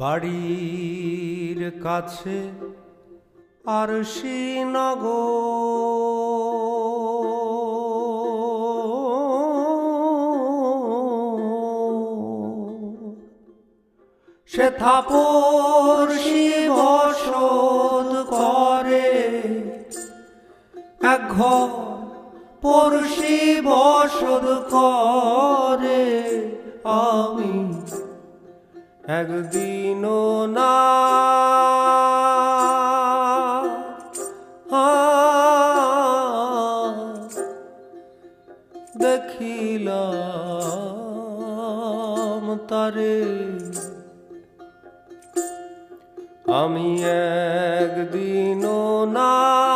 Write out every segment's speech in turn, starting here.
বাড়ির কাছে আর শ্রীনগর সে থাপর শিবসদ করে। এক ঘর পড়শি বসদ করে। আমি একদিনও না। দেখিলাম তারে। আমি একদিনও না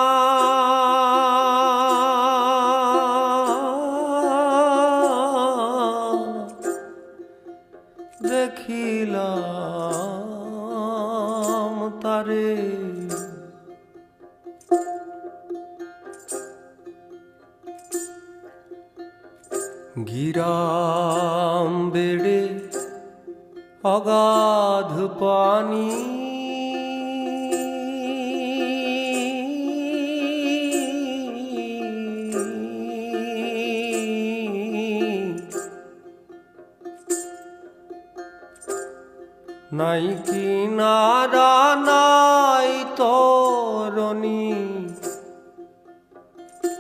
গিরাম বেড়ে অগাধ পানি। নাই কিনারা নাই তরণী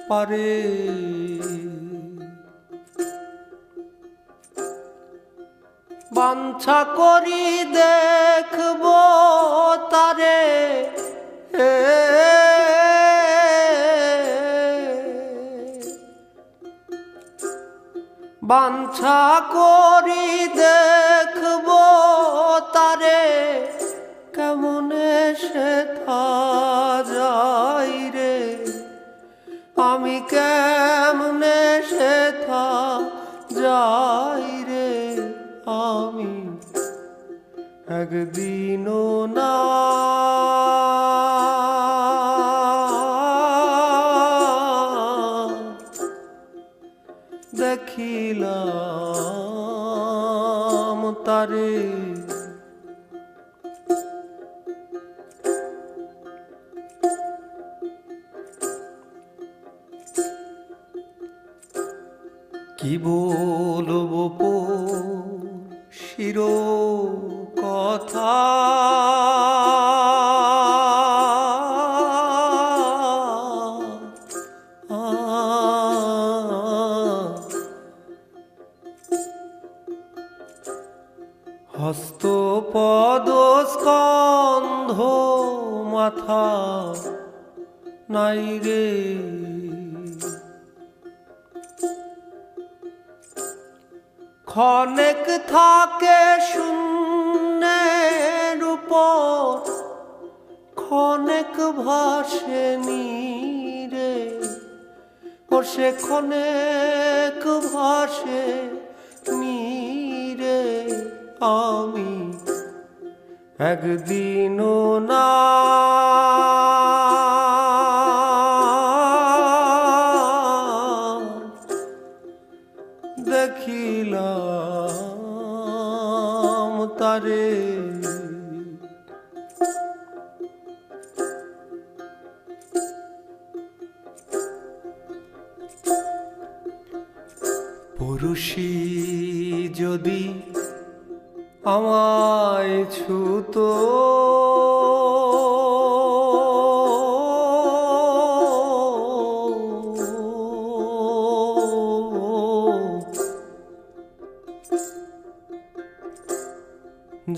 পারে। বাঞ্ছা করি দেখব তারে। বাঞ্ছা করি দেখব তারে। কেমনে সে যাই রে? আমি কেমনে সে যাই রে? আমি একদিনও না দেখিলাম তারে। কি বলব শিরো কথা? হস্ত পদ স্কন্ধ মাথা নাই রে। ক্ষণেক থাকে শূন্যের উপর ক্ষণেক ভাসে নীরে, ও সে ক্ষণেক ভাসে নীরে। আমি একদিনও না দেখিলাম তারে। পুরুষী যদি আমায় ছুতো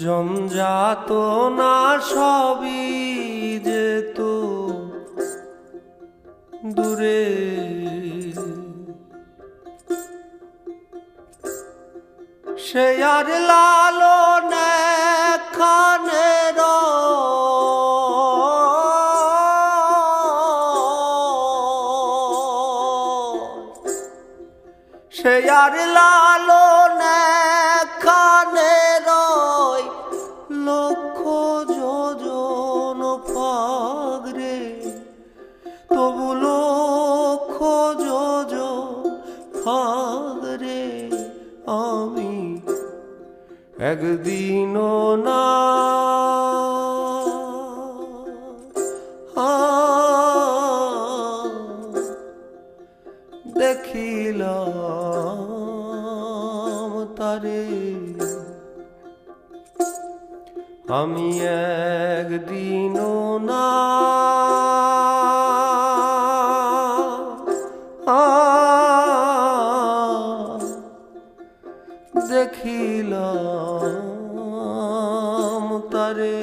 জমজাত না সবই যেত দূরে। সে আর লালন খানের সে আর লালন কানে রয় লক্ষ যোজন পাগরে তবু লক্ষ যোজন পাগরে আমি একদিনও না। আ আমি একদিনও না। দেখিলাম তারে।